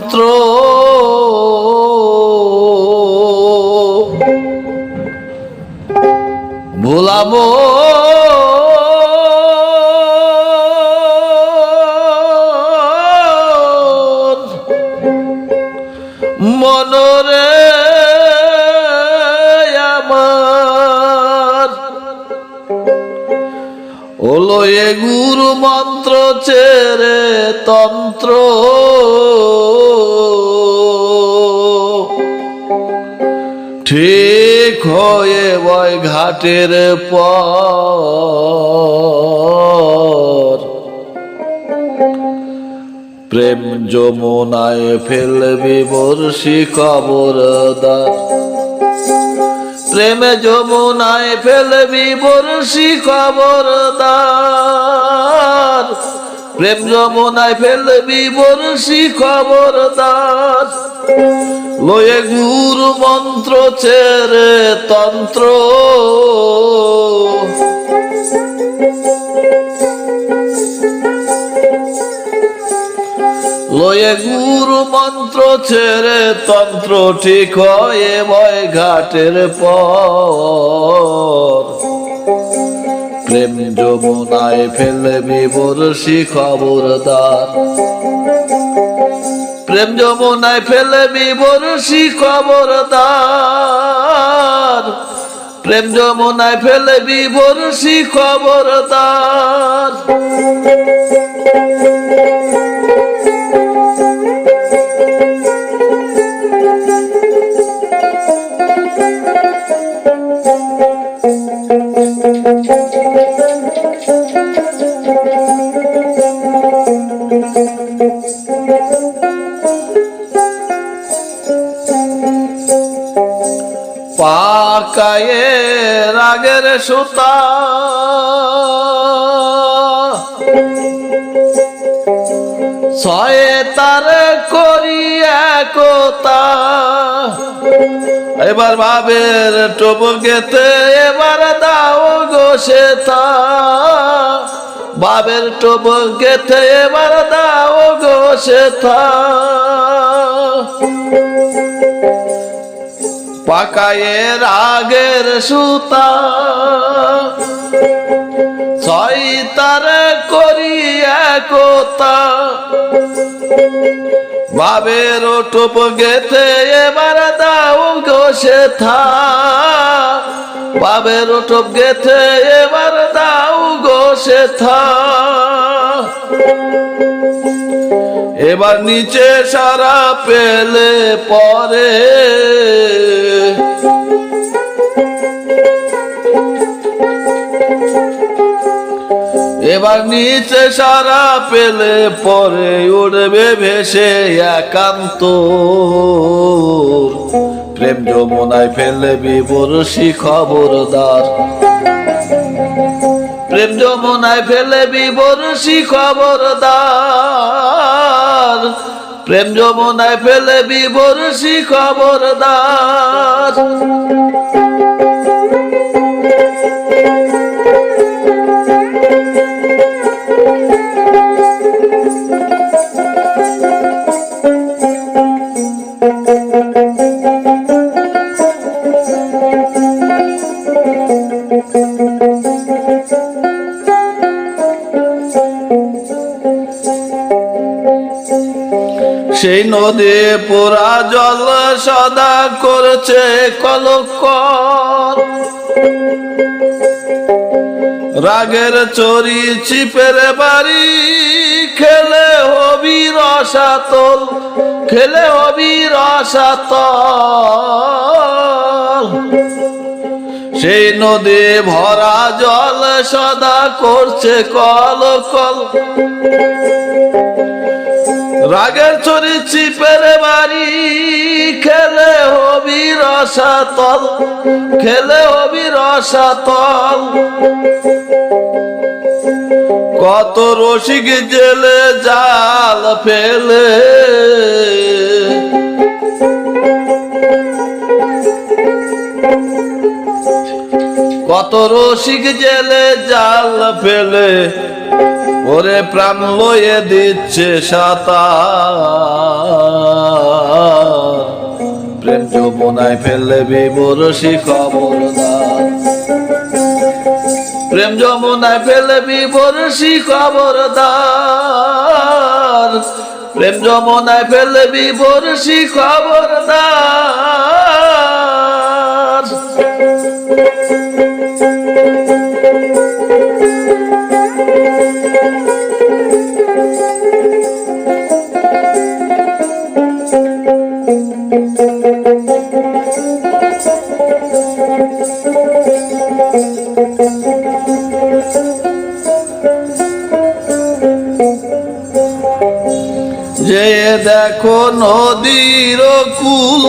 তন্ত্র ভোলাবো মনরে আমার। হলো এ গুরু মন্ত্র চেরে তন্ত্র। ঠিক হয়ে বয় ঘাটের পর। প্রেম যমুনায় ফেলবি বর্ষি খবরদার প্রেমে যমুনায় ফেলবি বর্ষি খবরদার প্রেম যমুনায় ফেলবি বর্ষি খবরদার লয়ে গুরু মন্ত্র চেরে তন্ত্র। লয়ে গুরু মন্ত্র ছেড়ে তন্ত্র ঠিক হয়ে বয় ঘাটের পর। প্রেম যমুনায় ফেলবি বর্ষি খবরদার। প্রেম যমুনায় ফেলে বিবরসি খবরদার। প্রেম যমুনায় ফেলে বিবরসি খবরদার। পাকায়ে রাগের সুতা। ছয়ে তার করি একতা। এবার ভাবের টব গেতে এবার দাও গো সেতা বাবের টব গেতে এবার দাও গো সেতা পাকায়ে রাগের সুতা। ছয় তার করি একতা। বাবের টোপ গেতে এবার দাও গো সেথা। বাবের টোপ গেতে এবার দাও গো সেথা। এবার নিচে সারা পেলে পরে। এবার নিচে সারা পেলে পরে উড়বে ভেসে একান্ত। প্রেম যমুনায় ফেলবি বরশি খবরদার। প্রেম যমুনায় ফেলবি বরশি খবরদার। প্রেম যমুনায় ফেলবি বরশি খবরদার। সেই নদী পুরা জল সদা করছে কলক রাগের চরি চিপের বাড়ি, খেলে হবি রসাতল, খেলে হবি রসাতল। সেই নদী ভরা জল সদা করছে কল কল রাগের চরি চিপের বাড়ি, খেলে হবি রসাতল খেলে হবি রসাতল কত রসিক জেলে জাল ফেলে। কত রসিক জেলে জাল ফেলে, ওরে প্রাণ লয়ে দিচ্ছে সাঁতার। প্রেম যমুনায় ফেললে বিবরসি খবরদার। প্রেম যমুনায় ফেলে বিবরসি খবরদার। প্রেম যমুনায় ফেলে বিবরসি খবরদার। যে দেখো নদীর কুল,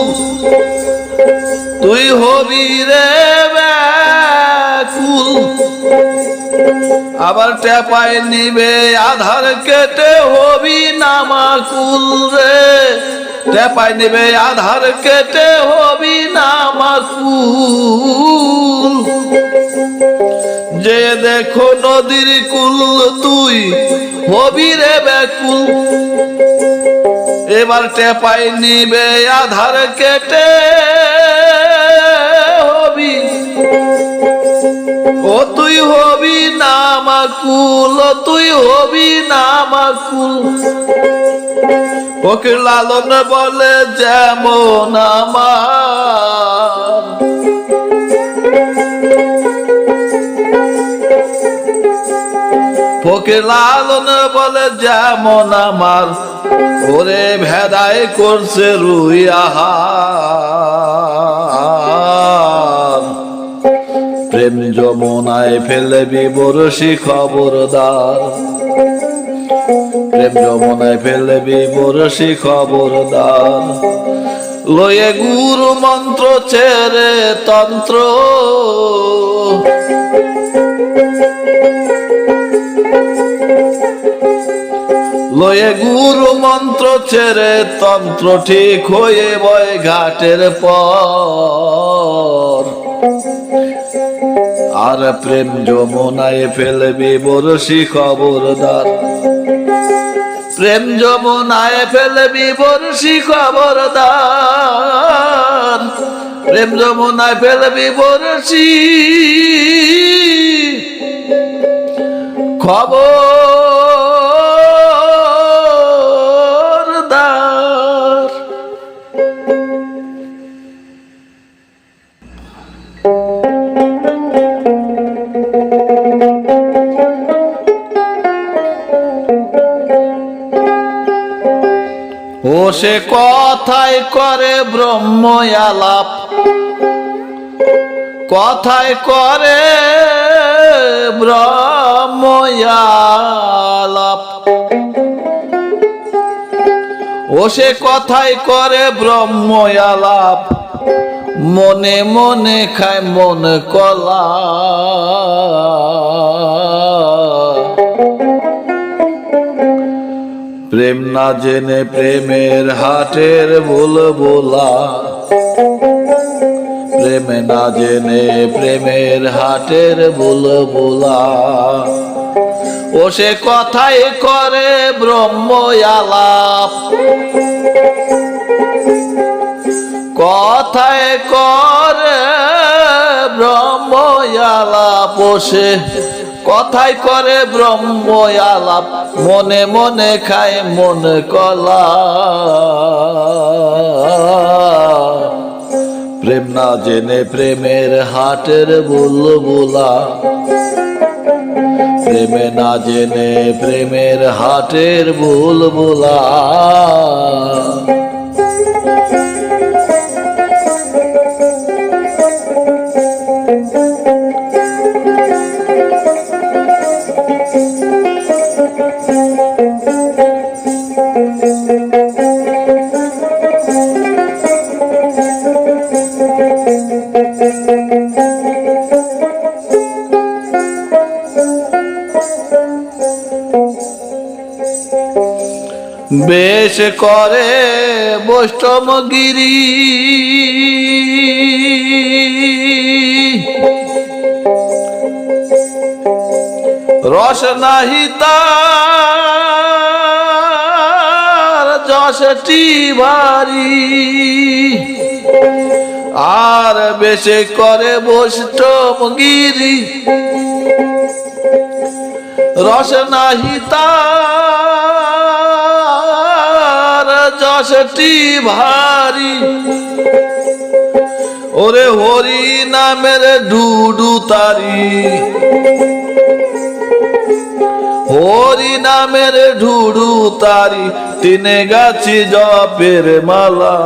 তুই হবি রে ব্যাকুল। আবার টেপাই নিবে, আধার কেটে হবি নামাকুল রে। টেপাই নিবে, আধার কেটে হবি নামাকুল যে দেখো নদীর কুল, তুই হবি রে ব্যাকুল। এবার টেপাই নিবে আধার কেটে, হবি। ও তুই হবি নামাকুল ও তুই হবি নামাকুল ওকে লালন বলে, যেমন আমার ফকে লালন বলে, যেমন আমার ওরে ভেদাই করছে রুই আহার। প্রেম যমুনায় ফেলে বিবরসি খবরদার। প্রেম যমুনায় ফেলে বিবরসি খবরদার। লয়ে গুরু মন্ত্র ছেড়ে তন্ত্র লয়ে গুরু মন্ত্র ছেড়ে তন্ত্র ঠিক হয়ে বয় ঘাটের পর। আর প্রেম যমুনায় ফেলবি বরসি খবরদার। প্রেম যমুনায় ফেলবি বরসি খবরদার। প্রেম যমুনায় ফেলবি বরসি খবরদার ও সে কথায় করে ব্রহ্ম আলাপ কথায় করে ব্রহ্ম আলাপ ও সে কথায় করে ব্রহ্ম আলাপ মনে মনে খায় মন কলা। প্রেম না জেনে প্রেমের হাটের ভুল বোলা প্রেম না জেনে প্রেমের হাটের ভুল বোলা ও সে কথাই করে ব্রহ্ম আলাপ কথায় করে ব্রহ্ম আলাপ সে কথাই করে ব্রহ্ম আলাপ মনে মনে খায় মন কলা। প্রেম না জেনে প্রেমের হাটের বুলবুলা। প্রেমে না জেনে প্রেমের হাটের বুলবুলা। বেশ করে বৈষ্ণবগিরি রস নাহি তার যশটি ভারী। আর বেশে করে বৈষ্ণব গিরি রস নাহি তার যশটি ভারী। ওরে হরি নামের ডুডু তারি। হরি নামের ঢুডু তারি, তিনে গাছি জপের মালা।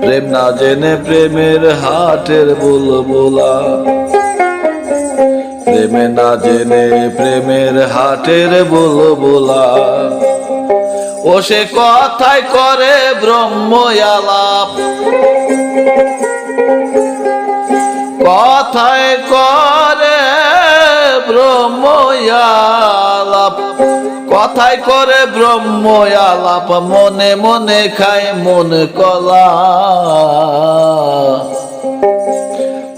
প্রেম না জেনে প্রেমের হাটের বুলবুলা। প্রেমে না জেনে প্রেমের হাটের বুলবুলা। ও সে কথায় করে ব্রহ্ম আলাপ কথায় করে ব্রহ্ম আলাপ কথায় করে ব্রহ্ম আলাপ মনে মনে খায় মন কলা।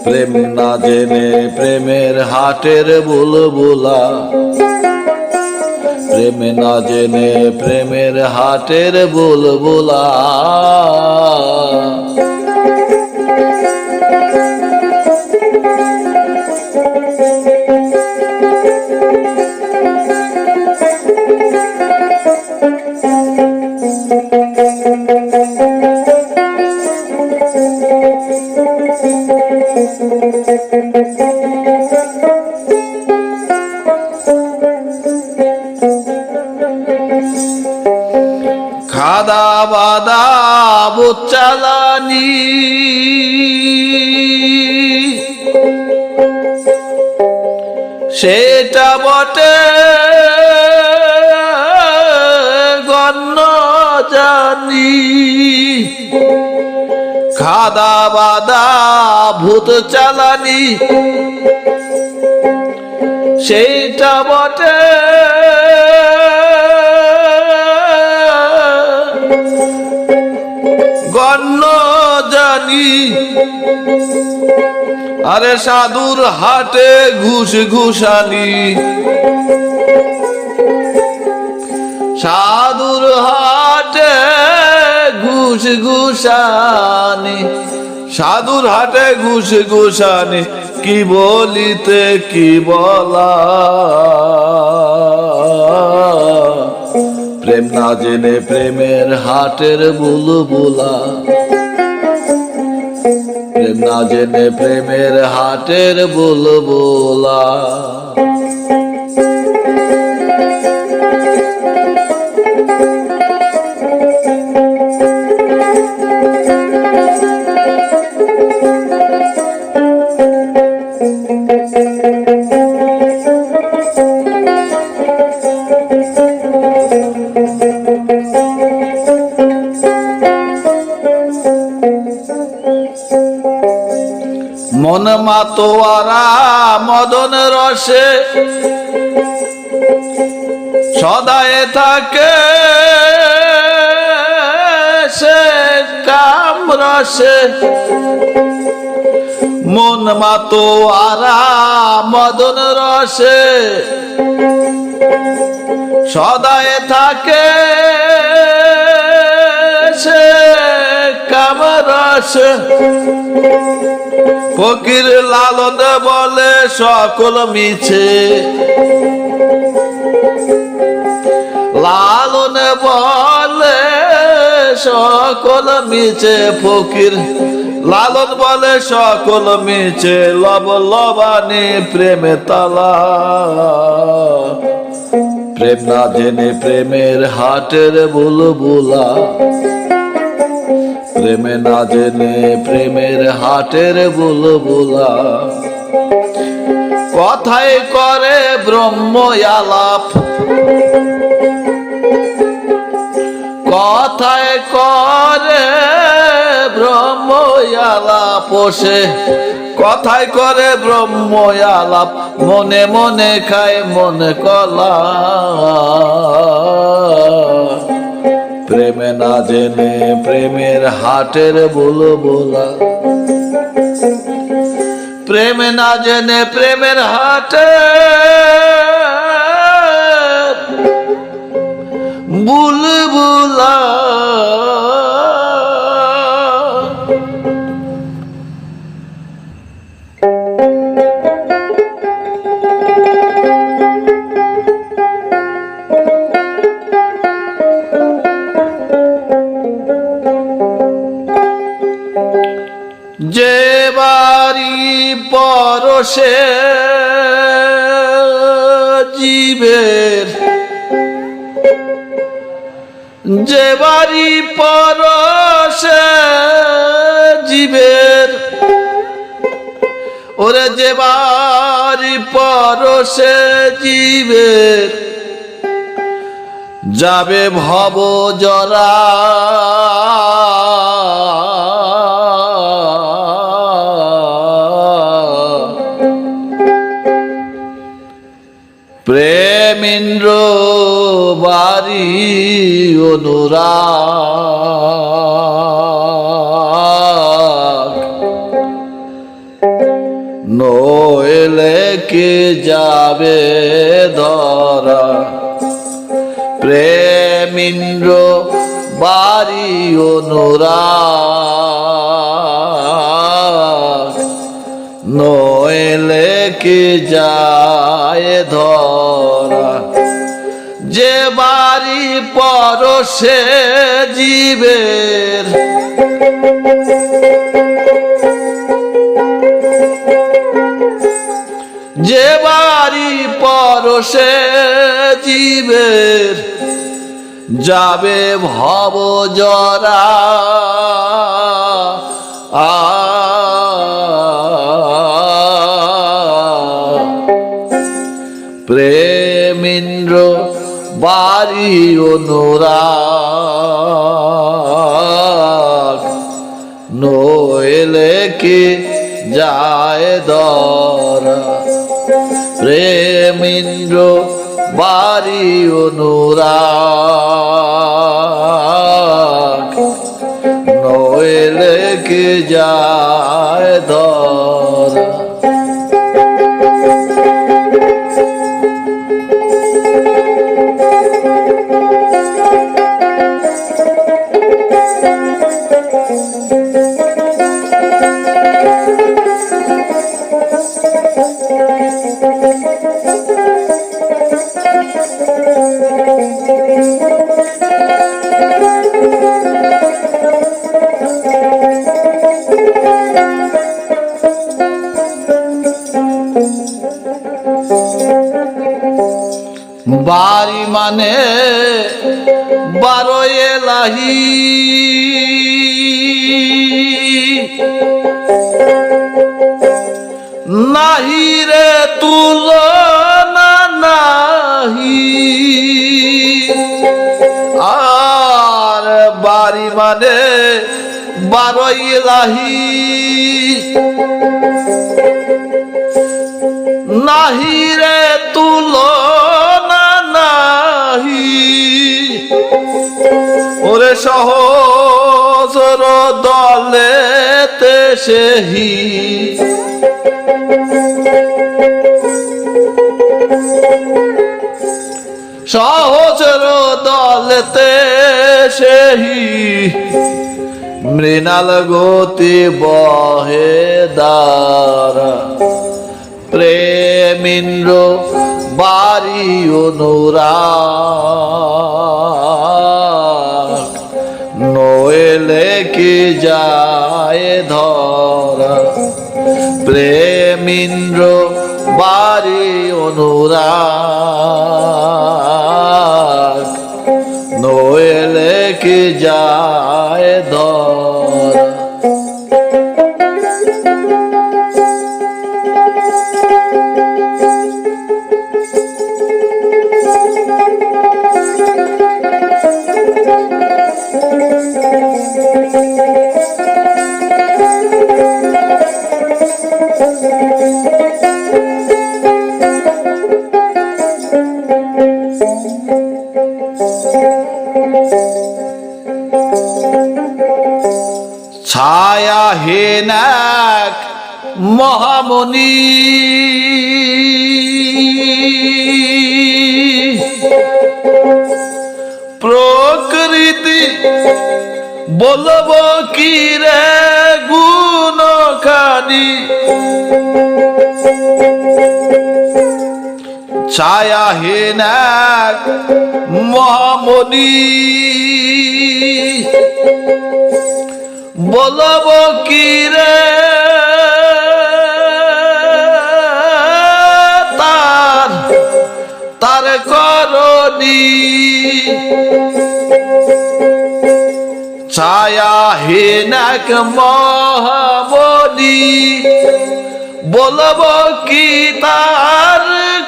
প্রেম না জেনে প্রেমের হাটের বুলবুলা। প্রেম না জেনে প্রেমের হাটের বুলবুলা। খাদা বাদা ভূত চালানি। সেইটা বটে। গণ্য জানি। আরে সাধুর হাটে ঘুষ ঘুষানি। সাধুর হাটে ঘুষ ঘুষানি সাধুর হাটে ঘুষ ঘুষানি কি বলিতে কি বলা? প্রেম না জেনে প্রেমের হাটের বুলবুলা। প্রেম না জেনে প্রেমের হাটের বুলবুলা। মাতোয়ারা মদন রসে। সদায় থাকে সে কাম রসে। মন মাতোয়ারা মদন রসে। সদায় থাকে রসে ফকির লালন বলে সকল মিছে। লালন বলে সকল মিছে, ফকির লালন বলে সকল মিছে, লব লবানি প্রেমে তালা। প্রেম না জেনে প্রেমের হাটের বুলবুলা। প্রেমে না জেনে প্রেমের হাটের বুলবুলা। কথায় করে ব্রহ্ম আলাপ কথায় করে ব্রহ্ম আলাপ পোষে কথায় করে ব্রহ্ম আলাপ মনে মনে খায় মনে কলা। প্রেমে না জেনে প্রেমের হাটের বুলবুলা। প্রেমে না জেনে প্রেমের হাটে বুলবুলা। যাবে ভব জরা। প্রেমিন্দ্র বাড়ি অনুরাগ। নইলে কে যাবে ধরা? প্রেমিন্দ্র বাড়ি অনুরাগ। নইলে কে যায় ধরা? যে বাড়ি পরশে জীবের। যে বাড়ি পরশে জীবের যাবে ভব জরা। প্রেমিন্দ্র বাড়ি অনুরাগ নইলে কি যায় দরা? প্রেমিন্দ্র বারি অনুরাগ। নইলে কি যায় বাড়ি মানে বারো এলাহি। নাহি রে তুলনা নাহি। ওরে সহজর দলেতে সেহি। সহজর দলতে সেহি মৃণাল গতি বহে দ্বারা। প্রেমিন্দ্র বাড়ি অনুরাগ। নইলে কি যায় ধরা? প্রেমিন্দ্র বাড়ি অনুরাগ। নইলে কি যায় ধরা ছায়াহীন এক মহামণি। প্রকৃতি বলব কি রে গুণ খানি ছায়াহীন এক মহামণি। বলব কি রে তার তার করণী। ছায়াহীন এক মহামণি বলব কি তার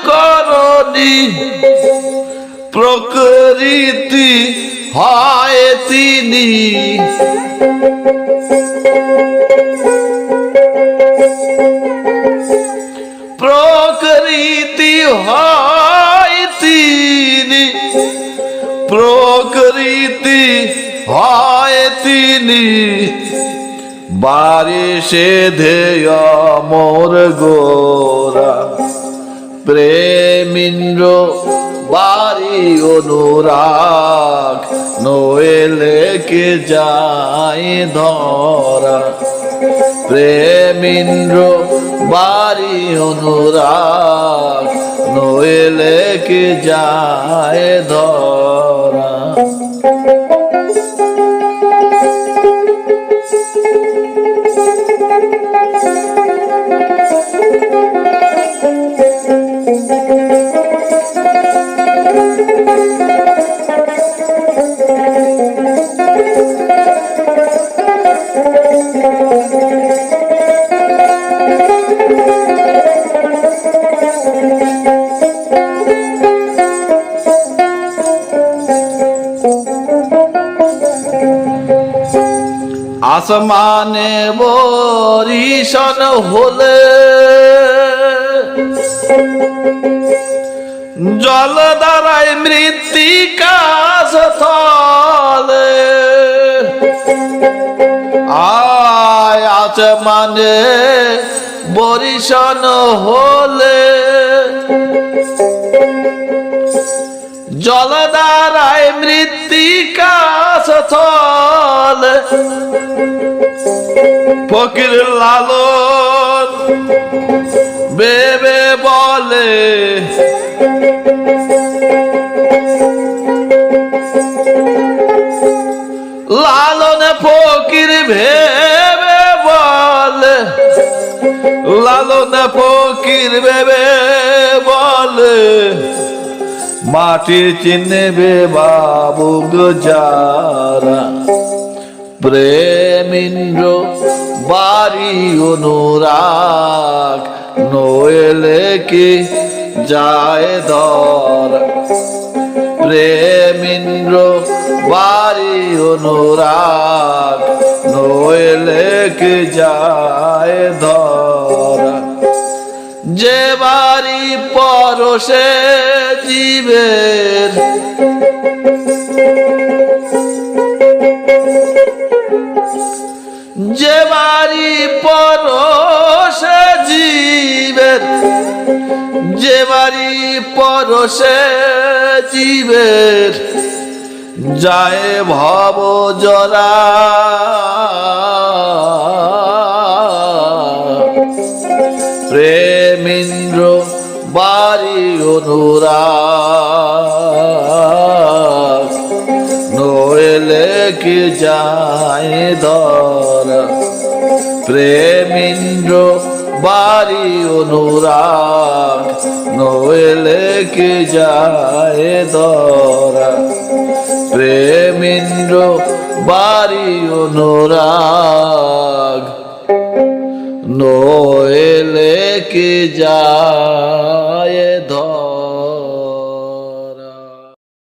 করণী। প্রকৃতি হয় তিনি। প্রকৃতি হয় তিনি। প্রকৃতি হয় তিনি। বারিশে ধেয় মোর গোরা। প্রেমিন্দ্র বাড়ি অনুরাগ নোয়েলে কে যায় ধরা? প্রেমিন্দ্র বাড়ি অনুরাগ নোয়েলে কে যায় ধরা? আসমানে বরিশন হলে জল দ্বারায় মৃত্তিকাশ থলে আয় আসমানে বরিশন হলে জল দ্বারায় মৃত্তিকাশ থলে ফকির লালন বেবে বলে। লালন ফকির ভেবে বলে। লালন ফকির ভেবে বলে। মাটি চিনবে বাবু যারা। প্রেমিন্দ্র বাড়ি অনুরাগ নোয়েলে কি যায় ধর প্রেমিন্দ্র বাড়ি অনুরাগ নোয়েলে কি যায় ধর যে বাড়ি পরশে জীবের। যে বাড়ি পরশে জীবের। যে বাড়ি পরশে জীবের। যায় ভব জরা অনুরাগ নোয়েলে কি যায় ধর প্রেমিন্দ্র বাড়ি অনুরাগ। নোয়েলে কি যায় ধরা প্রেমিন্দ্র বাড়ি অনুরাগ। নোয়েলে কি যায় ধরা